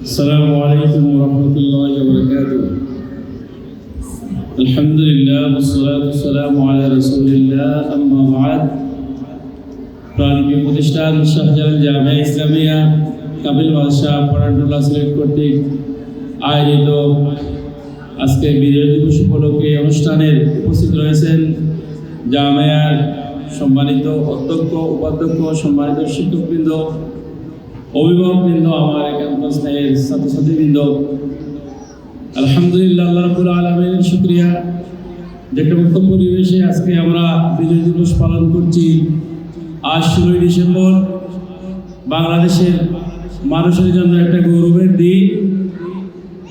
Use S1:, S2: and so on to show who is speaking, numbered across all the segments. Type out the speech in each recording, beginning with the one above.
S1: السلام عليكم ورحمة الله وبركاته الحمد لله والصلاة والسلام على رسول الله أما بعد প্রাণী প্রতিষ্ঠান শাহজালাল জামিয়া ইসলামিয়া কাবিল বাদশাহ পড়াটুল্লাহ সিলেট কর্তৃক আয়োজিত আজকে বিজয় দিবস উপলক্ষে অনুষ্ঠানের উপস্থিত রয়েছেন জামিয়ার সম্মানিত অধ্যক্ষ উপাধ্যক্ষ সম্মানিত শিক্ষকবৃন্দ অভিভাবকবৃন্দ, আমার একান্ত স্নেহের ছাত্রছাত্রীবৃন্দ, আলহামদুলিল্লাহ, আল্লাহ রাবুল আলমের শুক্রিয়া। যে একটা মুক্ত পরিবেশে আজকে আমরা বিজয় দিবস পালন করছি। আজ ষোলোই ডিসেম্বর, বাংলাদেশের মানুষের জন্য একটা গৌরবের দিন,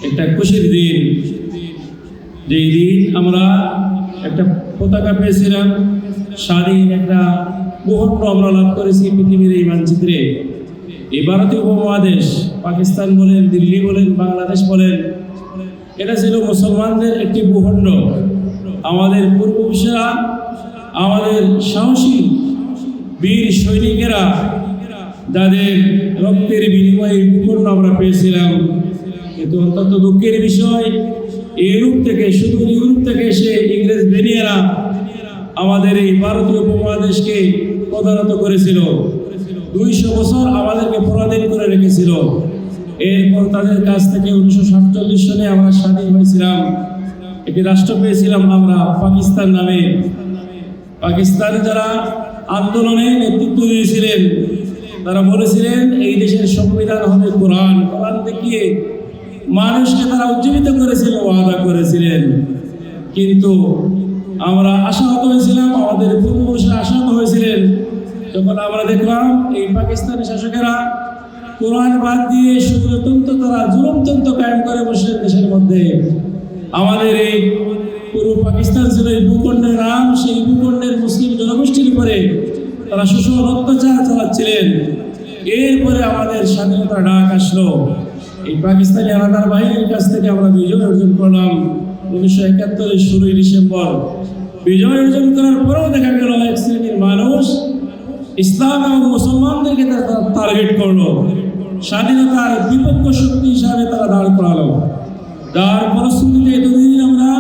S1: একটা খুশির দিন। যেই দিন আমরা একটা পতাকা পেয়েছিলাম, স্বাধীন একটা মুহূর্ত আমরা লাভ করেছি পৃথিবীর এই মানচিত্রে। এই ভারতীয় উপমহাদেশ, পাকিস্তান বলেন, দিল্লি বলেন, বাংলাদেশ বলেন, এটা ছিল মুসলমানদের একটি ভূখণ্ড। আমাদের পূর্বপুরুষেরা, আমাদের সাহসী বীর সৈনিকেরা যাদের রক্তের বিনিময়ে ভূখণ্ড আমরা পেয়েছিলাম। কিন্তু অত্যন্ত দুঃখের বিষয় ইউরোপ থেকে, শুধু ইউরোপ থেকে এসে ইংরেজ বেনিয়ারা আমাদের এই ভারতীয় উপমহাদেশকে প্রধানত করেছিল। দুইশো বছর আমাদেরকে পরাধীন করে রেখেছিল। এরপর তাদের কাছ থেকে উনিশশো সাতচল্লিশ সালে আমরা স্বাধীন হয়েছিলাম। একটি রাষ্ট্র পেয়েছিলাম আমরা, পাকিস্তান নামে। পাকিস্তানে যারা আন্দোলনে নেতৃত্ব দিয়েছিলেন, তারা বলেছিলেন, এই দেশের সংবিধান হবে কোরআন। কোরআন দেখিয়ে মানুষকে তারা উজ্জীবিত করেছিল, ওয়াদা করেছিলেন। কিন্তু আমরা আশাহত হয়েছিলাম, আমাদের পূর্বপুরুষরা আশাহত হয়েছিলেন যখন আমরা দেখলাম এই পাকিস্তানি শাসকেরা কোরআন বাদ দিয়ে শুধুতন্ত্র তারা জুলমতন্ত্র কায়েম করে বসে দেশের মধ্যে। আমাদের এই পূর্ব পাকিস্তান ছিল এই ভূখণ্ডের নাম সেই ভূখণ্ডের মুসলিম জনগোষ্ঠীর উপরে তারা শোষণ অত্যাচার চালাচ্ছিলেন। এরপরে আমাদের স্বাধীনতা ডাক আসলো। এই পাকিস্তানি আলাদার বাহিনীর কাছ থেকে আমরা বিজয় অর্জন করলাম। উনিশশো একাত্তরের ষোলোই ডিসেম্বর। বিজয় অর্জন করার পরেও দেখা গেল ইসলাম এবং মুসলমানদেরকে টার্গেট করল। স্বাধীনতার বিপক্ষ শক্তি হিসাবে তারা দাঁড় করালো। যার ফলশ্রুতিতে এতদিন আমরা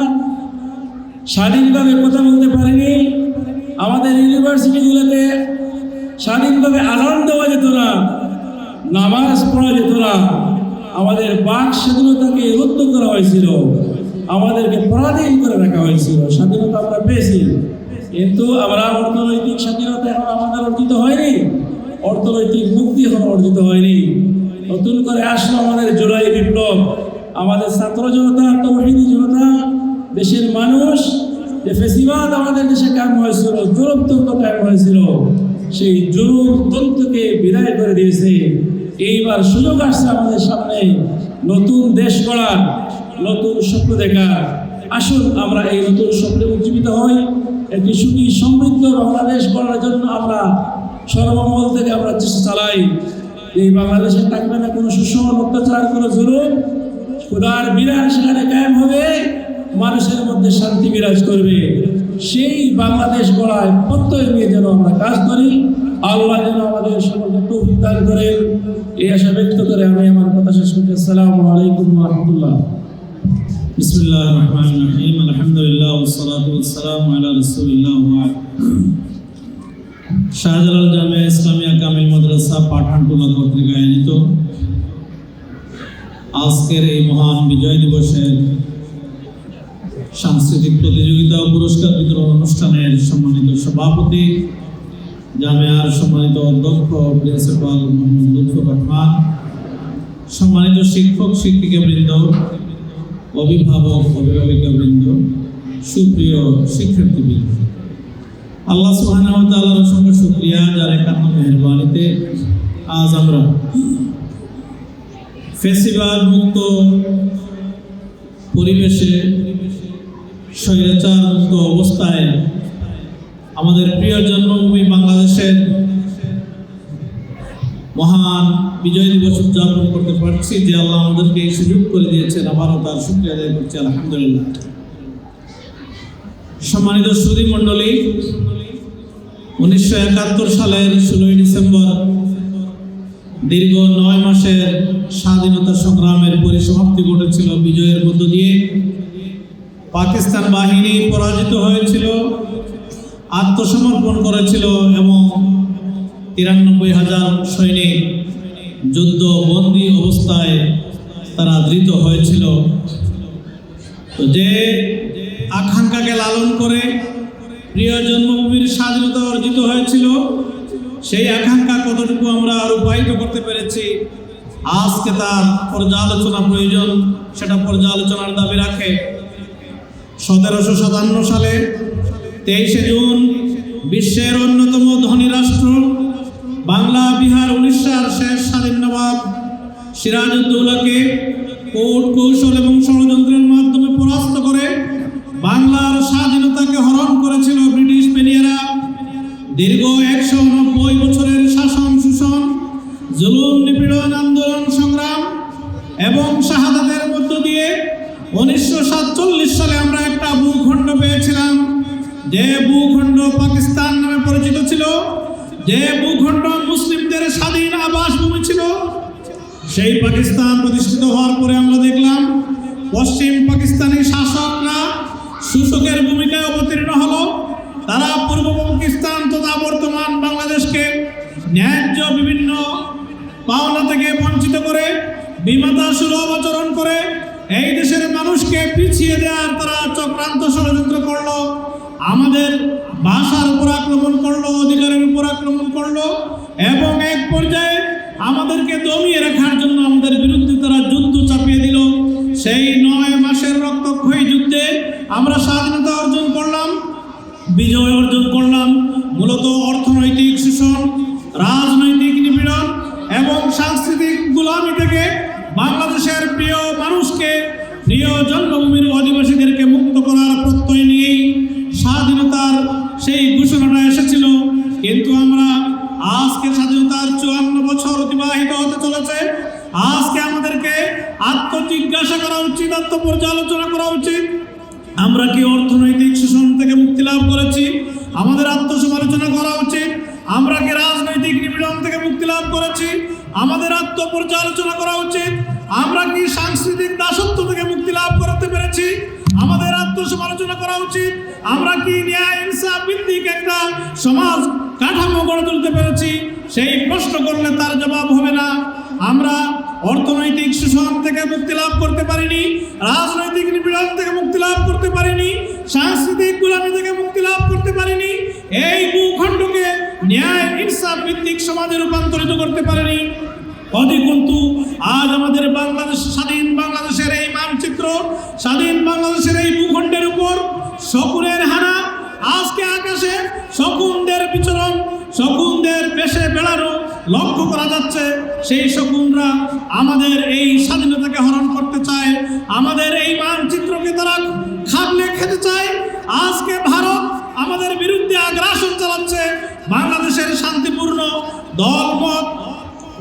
S1: স্বাধীনভাবে কথা বলতে পারিনি। আমাদের ইউনিভার্সিটিগুলোতে স্বাধীনভাবে আদান দেওয়া যেত না, নামাজ পড়া যেত না। আমাদের বাক স্বাধীনতাকে রুদ্ধ করা হয়েছিল। আমাদেরকে পরাধীন করে রাখা হয়েছিল। স্বাধীনতা আমরা পেয়েছি। কিন্তু আমরা অর্থনৈতিক স্বাধীনতা এখন আমাদের অর্জিত হয়নি। অর্থনৈতিক মুক্তি এখন অর্জিত হয়নি। নতুন করে আসলো আমাদের জুলাই বিপ্লব। আমাদের ছাত্র জনতা, তৌহিদি জনতা, দেশের মানুষ, যে ফেসিবাদ আমাদের দেশে কায়েম হয়েছিল জুরুমতন্ত্র কায়েম হয়েছিল, সেই জুরুমতন্ত্রকে বিদায় করে দিয়েছে। এইবার সুযোগ আসছে আমাদের সামনে। নতুন দেশ গড়ার, নতুন স্বপ্ন দেখার। আসুন, আমরা এই নতুন স্বপ্নে উজ্জীবিত হই। একটি সুখী, সমৃদ্ধ বাংলাদেশ গড়ার জন্য আমরা সর্বমহল থেকে আমরা চেষ্টা চালাই। এই বাংলাদেশে থাকবে না কোনো সুষম অত্যাচার, কোনো জুলুম। খুদার বিরাট সেখানে কায়েম হবে। মানুষের মধ্যে শান্তি বিরাজ করবে। সেই বাংলাদেশ গড়ায় প্রত্যয় নিয়ে যেন আমরা কাজ করি। আল্লাহ যেন আমাদের সকলকে তৌফিক দান করেন। এই আশা ব্যক্ত করে আমি আমার কথা শেষ করছি। আসসালামু আলাইকুম রহমতুল্লাহ।
S2: بسم الله الرحمن الرحيم الحمد لله والصلاة والسلام على رسول الله وبعد শাহজালাল জামিয়া ইসলামিয়া কামিল মাদ্রাসা পাঠানটোলা কর্তৃক আয়োজিত আজকের এই মহান বিজয় দিবসের সাংস্কৃতিক প্রতিযোগিতা ও পুরস্কার বিতরণ অনুষ্ঠানের সম্মানিত সভাপতি জামিয়ার সম্মানিত অধ্যক্ষ প্রিন্সিপাল মোহাম্মদ লুৎফুর রহমান সম্মানিত শিক্ষক শিক্ষিকাবৃন্দ অভিভাবক, অভিভাবিকাবৃন্দ, সুপ্রিয় শিক্ষার্থীবৃন্দ। আল্লাহ তাআলার অসংখ্য শুকরিয়া, যার একান্ত মেহেরবানিতে আজ আমরা ফেস্টিভাল মুক্ত পরিবেশে, স্বৈরাচার মুক্ত অবস্থায় আমাদের প্রিয় জন্মভূমি বাংলাদেশের মহান বিজয় দিবস উদযাপন করতে পারছি যে আল্লাহ আমাদেরকে এই সুযোগ করে দিয়েছেন। আবারও তার শুক্রিয়া আদায় করছি, আলহামদুলিল্লাহ। সম্মানিত সুদী মণ্ডলী, উনিশশো একাত্তর সালের ষোলোই ডিসেম্বর দীর্ঘ নয় মাসের স্বাধীনতা সংগ্রামের পরিসমাপ্তি ঘটেছিল বিজয়ের মধ্য দিয়ে। পাকিস্তান বাহিনী পরাজিত হয়েছিল, আত্মসমর্পণ করেছিল এবং তিরানব্বই হাজার সৈনিক যুদ্ধ বন্দী অবস্থায় তারা ধৃত হয়েছিল। যে আকাঙ্ক্ষাকে লালন করে প্রিয় জন্মভূমির স্বাধীনতা অর্জিত হয়েছিল, সেই আকাঙ্ক্ষা কতটুকু আমরা রূপায়িত করতে পেরেছি, আজকে তার পর্যালোচনা প্রয়োজন, সেটা পর্যালোচনার দাবি রাখে। সতেরোশো সাতান্ন সালে তেইশে জুন বিশ্বের অন্যতম ধনী রাষ্ট্র বাংলা, বিহার, উড়িষ্যার শেষ স্বাধীন নবাব সিরাজউদ্দৌলাকে কোট, কৌশল এবং ষড়যন্ত্রের মাধ্যমে পরাস্ত করে বাংলার স্বাধীনতাকে হরণ করেছিল ব্রিটিশ পেনিয়ারা দীর্ঘ একশো নব্বই বছরের শাসন, শোষণ, জুলুম, নিপীড়ন, আন্দোলন, সংগ্রাম এবং শাহাদাতের মধ্য দিয়ে উনিশশো সাতচল্লিশ সালে আমরা একটা ভূখণ্ড পেয়েছিলাম। যে ভূখণ্ড পাকিস্তান নামে পরিচিত ছিল যে ভূখণ্ড মুসলিমদের স্বাধীন আবাসভূমি ছিল, সেই পাকিস্তান প্রতিষ্ঠিত হওয়ার পরে আমরা দেখলাম, পশ্চিম পাকিস্তানি শাসকরা শোষকের ভূমিকায় অবতীর্ণ হলো। তারা পূর্ব পাকিস্তান তথা বর্তমান বাংলাদেশকে ন্যায্য বিভিন্ন পাওনা থেকে বঞ্চিত করে, বিমাতা সুলভ আচরণ করে, এই দেশের মানুষকে পিছিয়ে দেওয়ার তারা চক্রান্ত ষড়যন্ত্র করল। আমাদের ভাষার উপর আক্রমণ করল, অধিকারের উপর আক্রমণ করল, এবং এক পর্যায়ে আমাদেরকে দমিয়ে রাখার জন্য আমাদের বিরুদ্ধে তারা যুদ্ধ চাপিয়ে দিল। সেই নয় মাসের রক্তক্ষয়ী যুদ্ধে আমরা স্বাধীনতা অর্জন করলাম, বিজয় অর্জন করলাম, মূলত অর্থনৈতিক শোষণ, রাজনৈতিক নিপীড়ন এবং সাংস্কৃতিক গোলামি থেকে বাংলাদেশের প্রিয় মানুষকে, প্রিয় জন্মভূমির অধিবাসীদেরকে মুক্ত করার প্রত্যয় নিয়েই স্বাধীনতার সেই ঘোষণাটা এসেছিল। কিন্তু আমরা আজকে স্বাধীনতার চুয়ান্ন বছর অতিবাহিত হতে চলেছে। আজকে আমাদেরকে আত্মজিজ্ঞাসা করা উচিত, আত্মপর্যালোচনা করা উচিত। আমরা কি অর্থনৈতিক শোষণ থেকে মুক্তি লাভ করেছি? আমাদের আত্মসমালোচনা করা উচিত। আমরা কি রাজনৈতিক নিপীড়ন থেকে মুক্তি লাভ করেছি? আমাদের আত্মপর্যালোচনা করা উচিত। আমরা কি সাংস্কৃতিক দাসত্ব থেকে মুক্তি লাভ করতে পেরেছি? আমাদের আত্মসমালোচনা করা উচিত। আমরা কি ন্যায়, ইনসাফ, ভিত্তিক একটা সমাজ কাঠামো গড়ে তুলতে পেরেছি? সেই প্রশ্ন করলে তার জবাব হবে না। আমরা অর্থনৈতিক শোষণ থেকে মুক্তি লাভ করতে পারিনি, রাজনৈতিক নিপীড়ন থেকে মুক্তি লাভ করতে পারিনি, সাংস্কৃতিক গোলামি থেকে মুক্তি লাভ করতে পারিনি, এই ভূখণ্ডকে ন্যায়, ইনসাফ, ভিত্তিক সমাজে রূপান্তরিত করতে পারেনি। অধিকন্তু আজ আমাদের বাংলাদেশ, স্বাধীন বাংলাদেশের এই মানচিত্র সেই শকুনরা আমাদের এই স্বাধীনতাকে হরণ করতে চায়, আমাদের এই মানচিত্রকে তারা খাবলে খেতে চায়। আজকে ভারত আমাদের বিরুদ্ধে আগ্রাসন চালাচ্ছে, বাংলাদেশের শান্তিপূর্ণ দলমত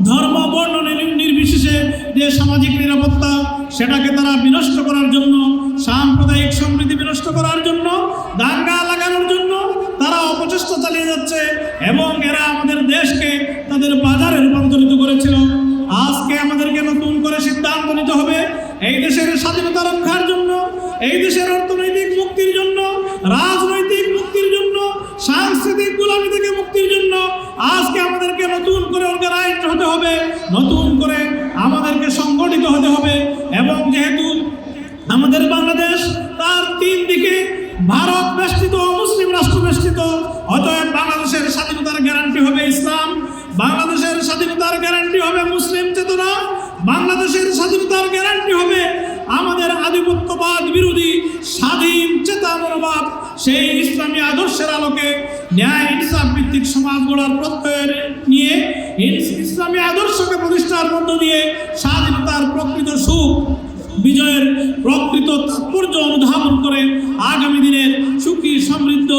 S2: ধর্ম, বর্ণ নির- নির্বিশেষে যে সামাজিক নিরাপত্তা, সেটাকে তারা বিনষ্ট করার জন্য, সাম্প্রদায়িক সমৃদ্ধি বিনষ্ট করার জন্য, দাঙ্গা লাগানোর জন্য তারা অপচেষ্টা চালিয়ে যাচ্ছে এবং দেশকে তাদের বাজারে রূপান্তরিত করেছিল। আজকে আমাদেরকে নতুন করে সিদ্ধান্ত নিতে হবে এই দেশের স্বাধীনতা রক্ষার জন্য, এই দেশের অর্থনৈতিক মুক্তির জন্য, রাজনৈতিক মুক্তির জন্য, সাংস্কৃতিক গোলামি থেকে মুক্তির জন্য আজকে আমাদেরকে নতুন করে অর্গানাইজড হতে হবে, নতুন করে আমাদেরকে সংগঠিত হতে হবে এবং যেহেতু আমাদের বাংলাদেশ তার তিন দিকে ভারত বেষ্টিত মুসলিম রাষ্ট্র বেষ্টিত, অতএব বাংলাদেশের স্বাধীনতার গ্যারান্টি হবে ইসলাম, বাংলাদেশের স্বাধীনতার গ্যারান্টি হবে মুসলিম চেতনা, বাংলাদেশের স্বাধীনতার গ্যারান্টি হবে আমাদের আধিপত্যবাদ বিরোধী স্বাধীন চেতা মনোভাব সেই ইসলামী আদর্শের আলোকে ন্যায় ইনসাফ ভিত্তিক সমাজ গড়ার প্রত্যয় নিয়ে ইসলামী আদর্শকে প্রতিষ্ঠার মধ্য দিয়ে স্বাধীনতার প্রকৃত সুখ বিজয়ের প্রকৃত তাৎপর্য অনুধাবন করে আগামী দিনের সুখী, সমৃদ্ধ,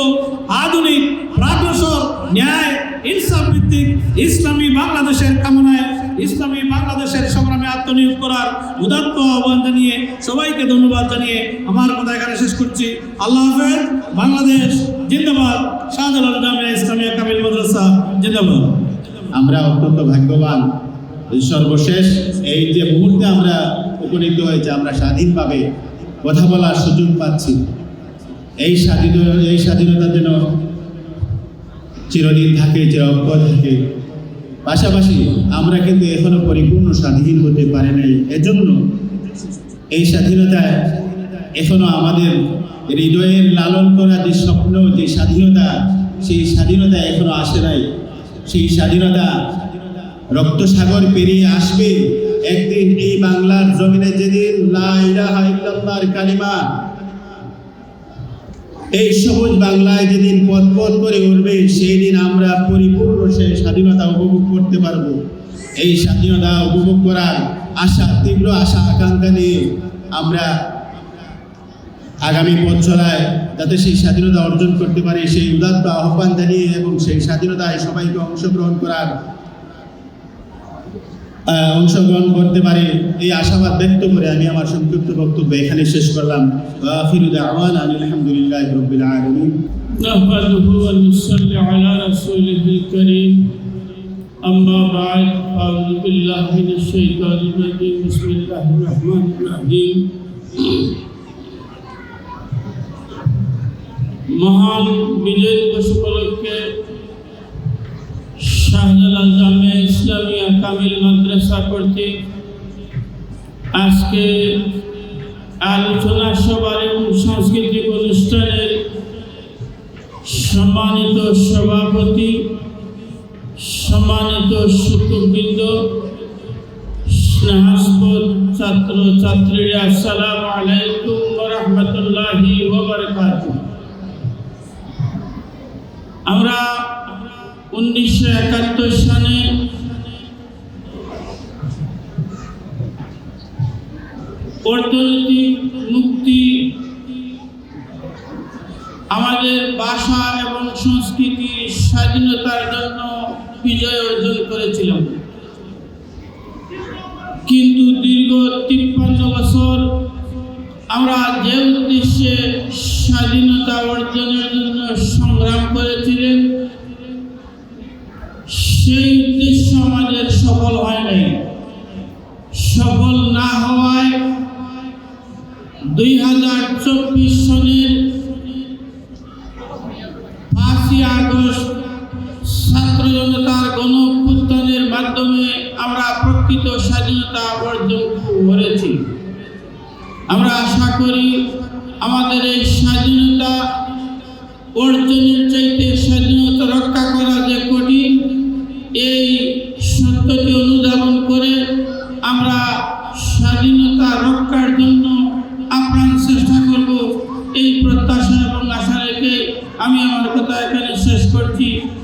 S2: আধুনিক, প্রাগ্রসর, ন্যায়, ইনসাফ ভিত্তিক ইসলামী বাংলাদেশের কামনায় ইসলামী বাংলাদেশের সংগ্রামে আত্মনিয়োগ করার উদাত্ত আহ্বান জানিয়ে সবাইকে ধন্যবাদ জানিয়ে আমার কথা এখানে শেষ করছি। আল্লাহ হাফেজ, বাংলাদেশ জিন্দাবাদ, শাহজালাল জামিয়া ইসলামিয়া কামিল মাদ্রাসা জিন্দাবাদ।
S3: আমরা অত্যন্ত ভাগ্যবান। সর্বশেষ এই যে মুহূর্তে আমরা উপনীত হয়েছে, আমরা স্বাধীনভাবে কথা বলার সুযোগ পাচ্ছি। এই স্বাধীন, এই স্বাধীনতা যেন চিরদিন থাকে চিরক্ষর থাকে। পাশাপাশি আমরা কিন্তু এখনও পরিপূর্ণ স্বাধীন হতে পারি নাই। এজন্য এই স্বাধীনতায় এখনও আমাদের হৃদয়ের লালন করা যে স্বপ্ন, যে স্বাধীনতা, সেই স্বাধীনতা এখনও আসে নাই। সেই স্বাধীনতা রক্তসাগর পেরিয়ে আসবে। একদিন এই বাংলার জমিনে যেদিন কালিমা, এই সবুজ বাংলায় যেদিন পথ পথ করে উঠবে সেই দিন আমরা পরিপূর্ণ সেই স্বাধীনতা উপভোগ করতে পারব। এই স্বাধীনতা উপভোগ করার আশা, তীব্র আশা, আকাঙ্ক্ষা নিয়ে আমরা আগামী পথ চলায় যাতে সেই স্বাধীনতা অর্জন করতে পারি, সেই উদাত্ত আহ্বান জানিয়ে এবং সেই স্বাধীনতায় সবাইকে অংশগ্রহণ করার অংশগ্রহণ করতে পারে এই আশাবাদ ব্যক্ত করে আমি আমার সংক্ষিপ্ত বক্তব্য এখানে শেষ করলাম আখিরু দাওয়ানা আলহামদুলিল্লাহ রবিল আলমিন
S4: نحمده ونصلي على رسوله الكريم أما بعد أعوذ بالله من الشيطان الرجيم بسم الله الرحمن الرحيم মহান বিজয় দিবস উপলক্ষে শাহজালাল ইসলামিয়া কামিল মাদ্রাসা কর্তৃক আজকে আলোচনা সভার এবং সাংস্কৃতিক অনুষ্ঠানের সম্মানিত সভাপতি, সম্মানিত সুতবৃন্দ স্নেহাস্পদ ছাত্র ছাত্রীরা আসসালামু আলাইকুম রহমতুল্লাহি ওবরকাত উনিশশো একাত্তর সালে অর্থনৈতিক মুক্তি আমাদের ভাষা এবং সংস্কৃতি স্বাধীনতার জন্য বিজয় অর্জন করেছিলাম। কিন্তু দীর্ঘ তিপ্পান্ন বছর আমরা যে উদ্দেশ্যে স্বাধীনতা অর্জনের জন্য সংগ্রাম করেছিলেন সেই উদ্দেশ্য আমাদের সফল হয় নাই। সফল না হওয়ায় দুই হাজার চব্বিশ সনের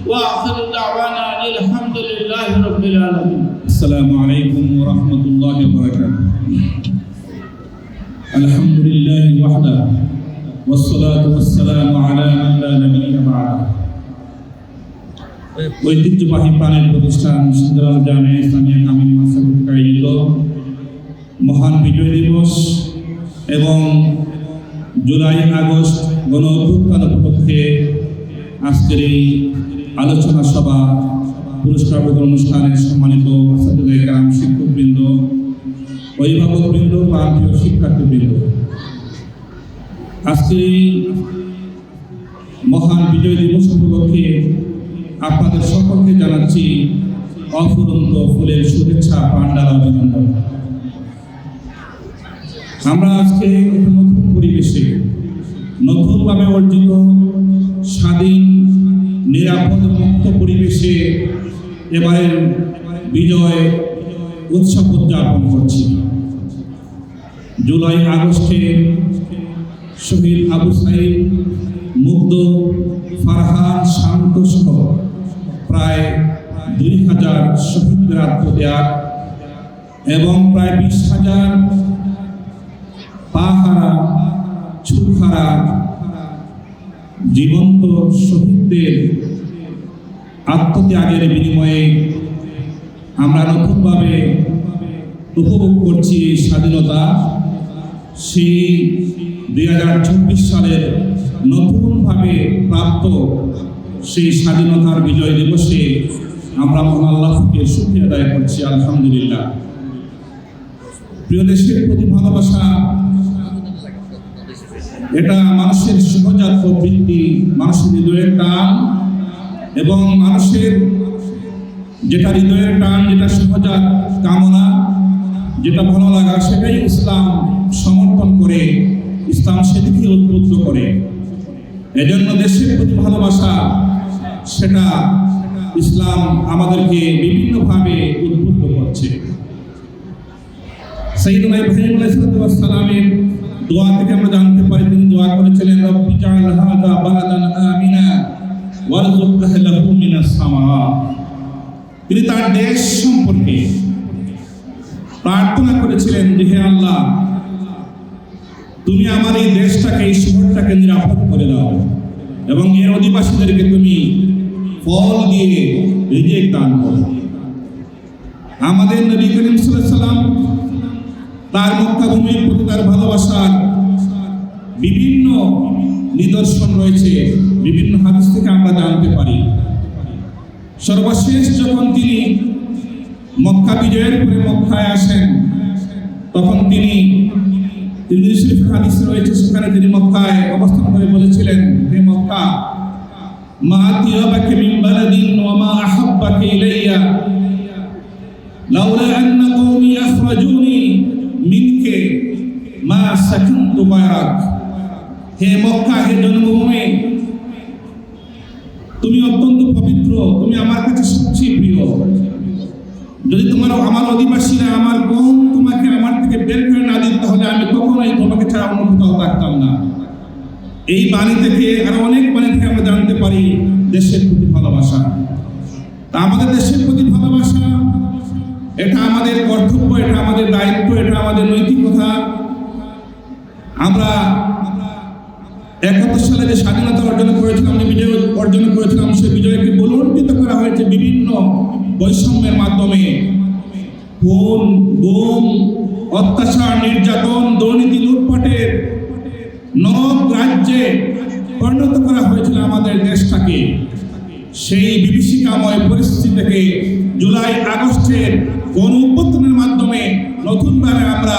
S4: করছি ওয়া আখিরু দাওয়ানা আলহামদুলিল্লাহি রাব্বিল আলামিন
S5: السلام عليكم ورحمة الله وبركاته الحمد لله وحده والصلاة والسلام على من لا نبي بعده ঐতিহ্যবাহী প্রাণের প্রতিষ্ঠান সুন্দরাল জামে ইসলামিয়া কামিল মাসা কর্তৃক আয়োজিত মহান বিজয় দিবস এবং জুলাই আগস্ট গণ অভ্যুত্থান উপলক্ষে আজকের এই আলোচনা সভা পুরস্কার বিতরণ অনুষ্ঠানে সম্মানিত ছাত্রীরাম শিক্ষকবৃন্দ, অভিভাবকবৃন্দ বা প্রান্তীয় শিক্ষার্থীবৃন্দ। আজকের এই মহান বিজয় দিবস উপলক্ষে আপনাদের সকলকে জানাচ্ছি অফুরন্ত ফুলের শুভেচ্ছা পান্ডাল অভিনন্দন। আমরা আজকে নতুন পরিবেশে, নতুনভাবে অর্জিত নিরাপদ মুক্ত পরিবেশে এবারের বিজয় উৎসব উদযাপন করছি। জুলাই আগস্টে শহীদ আবু সাইদ, মুগ্ধ, ফারহান শান্ত সহ প্রায় দুই হাজার শহীদদের আত্মত্যাগ এবং প্রায় বিশ হাজার পাহারা ছুটহারা জীবন্ত শহীদদের আত্মত্যাগের বিনিময়ে আমরা নতুনভাবে উপভোগ করছি এই স্বাধীনতা। সেই দুই হাজার চব্বিশ সালের নতুনভাবে প্রাপ্ত সেই স্বাধীনতার বিজয় দিবসে আমরা মহান আল্লাহকে সুখী আদায় করছি, আলহামদুলিল্লাহ। প্রিয় দেশের প্রতি ভালোবাসা এটা মানুষের সহজাত প্রবৃত্তি, মানুষের হৃদয়ের টান, এবং মানুষের যেটা হৃদয়ের টান, যেটা সহজাত কামনা, যেটা ভালো লাগা, সেটাই ইসলাম সমর্থন করে, ইসলাম সেদিকে উদ্বুদ্ধ করে। এজন্য দেশের প্রতি ভালোবাসা, সেটা ইসলাম আমাদেরকে বিভিন্নভাবে উদ্বুদ্ধ করছে। সাইদুনা ইব্রাহিম আলাইহিস সালামের দোয়া থেকে আমরা জানতে পারি তিনি দোয়া করেছিলেন, রব্বি জাআল হাদা বালাদান আমিনা ওয়ারযুক আহলাহু মিনাস সামারাত তিনি তার দেশ সম্পর্কে প্রার্থনা করেছিলেন যে, হে আল্লাহ, তুমি আমার এই দেশটাকে, এই শহরটাকে নিরাপদ করে দাও এবং এর অধিবাসীদেরকে তুমি ফল দিয়ে রিজেক দান করো। আমাদের নবী করিম সাল্লাল্লাহু আলাইহি তার মক্কা ভূমির প্রতি তার ভালোবাসার বিভিন্ন নিদর্শন রয়েছে, বিভিন্ন হাদিস থেকে আমরা জানতে পারি। সর্বশেষ যখন তিনি মক্কা বিজয়ের পরে মক্কায় আসেন, তখন তিনি তিরমিজি শরীফের হাদিস রয়েছে, সেখানে তিনি মক্কায় অবস্থান করে বলেছিলেন, হে মক্কা, মা তিয়াবাকে মিন বালাদিন ওয়া মা আহাব্বাকে ইলাইয়া। লাউলা আন্না কওমি আখরাজুনি মিনকে মা সাকানতু বারাক। হে মক্কা, হে জন্মভূমি, তুমি অত্যন্ত পবিত্র, তুমি আমার কাছে সবচেয়ে প্রিয়। যদি তোমার আমার অধিবাসীরা, আমার বোন তোমাকে আমার থেকে বের করে না দিত, তাহলে আমি কখনোই তোমাকে ছাড়া অন্য থাকতাম না। এই বাণী থেকে আরও অনেক বাণী থেকে আমরা জানতে পারি দেশের প্রতি ভালোবাসা। তা আমাদের দেশের প্রতি ভালোবাসা এটা আমাদের কর্তব্য, এটা আমাদের দায়িত্ব, এটা আমাদের নৈতিকতা আমরা একাত্তর সালে যে স্বাধীনতা অর্জন করেছিলাম, যে বিজয় অর্জন করেছিলাম সেই বিজয়কে বলুণ্ঠিত করা হয়েছে বিভিন্ন বৈষম্যের মাধ্যমে। খুন বোম অত্যাচার, নির্যাতন, দুর্নীতি, লুটপাটের নব রাজ্যে পরিণত করা হয়েছিল আমাদের দেশটাকে। সেই বিভীষিকাময় পরিস্থিতি থেকে জুলাই আগস্টের গণ অভ্যুত্থানের মাধ্যমে নতুনভাবে আমরা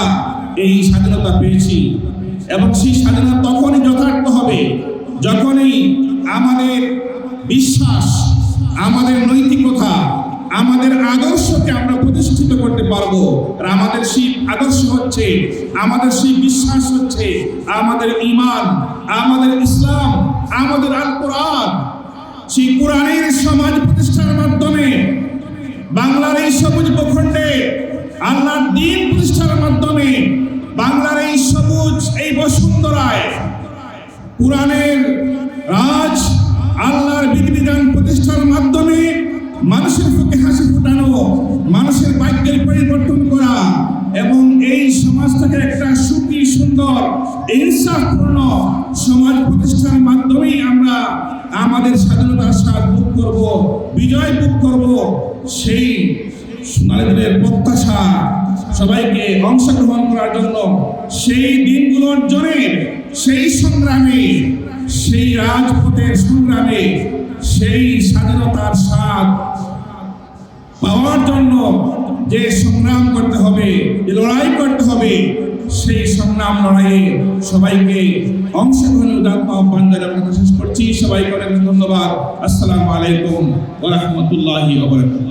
S5: এই স্বাধীনতা পেয়েছি? এবং সেই স্বাধীনতা তখনই যথার্থ হবে যখনই আমাদের বিশ্বাস, আমাদের নৈতিকতা, আমাদের আদর্শকে আমরা প্রতিষ্ঠিত করতে পারব। আর আমাদের সেই আদর্শ হচ্ছে, আমাদের সেই বিশ্বাস হচ্ছে, আমাদের ইমান আমাদের ইসলাম, আমাদের আল কোরআন সেই কোরআনের সমাজ প্রতিষ্ঠার মাধ্যমে বাংলার এই সবুজ ভূখণ্ডে, আল্লাহর দিন প্রতিষ্ঠার মাধ্যমে বাংলার এই সবুজ, এই বসুন্ধরায় কোরআনের রাজ, আল্লাহর বিধিবিধান প্রতিষ্ঠার মাধ্যমে মানুষের মুখে হাসি ফোটানো, মানুষের বাক্যের পরিবর্তন করা এবং এই সমাজটাকে একটা সুখী, সুন্দর, ইনসাফপূর্ণ সমাজ প্রতিষ্ঠার মাধ্যমেই আমরা আমাদের স্বাধীনতার স্বাদ বুক করব, বিজয় বুক করব সেই সোনালীদের প্রত্যাশা, সবাইকে অংশগ্রহণ করার জন্য সেই দিনগুলো অর্জনের সেই সংগ্রামে, সেই রাজপথের সংগ্রামে, সেই স্বাধীনতার স্বাদ পাওয়ার জন্য যে সংগ্রাম করতে হবে, যে লড়াই করতে হবে, সেই সংগ্রাম লড়াইয়ে সবাইকে অংশগ্রহণের আহ্বান জানিয়ে শেষ করছি। সবাইকে অনেক ধন্যবাদ। আসসালামু আলাইকুম ওয়া রাহমাতুল্লাহি ওয়া বারাকাতুহু।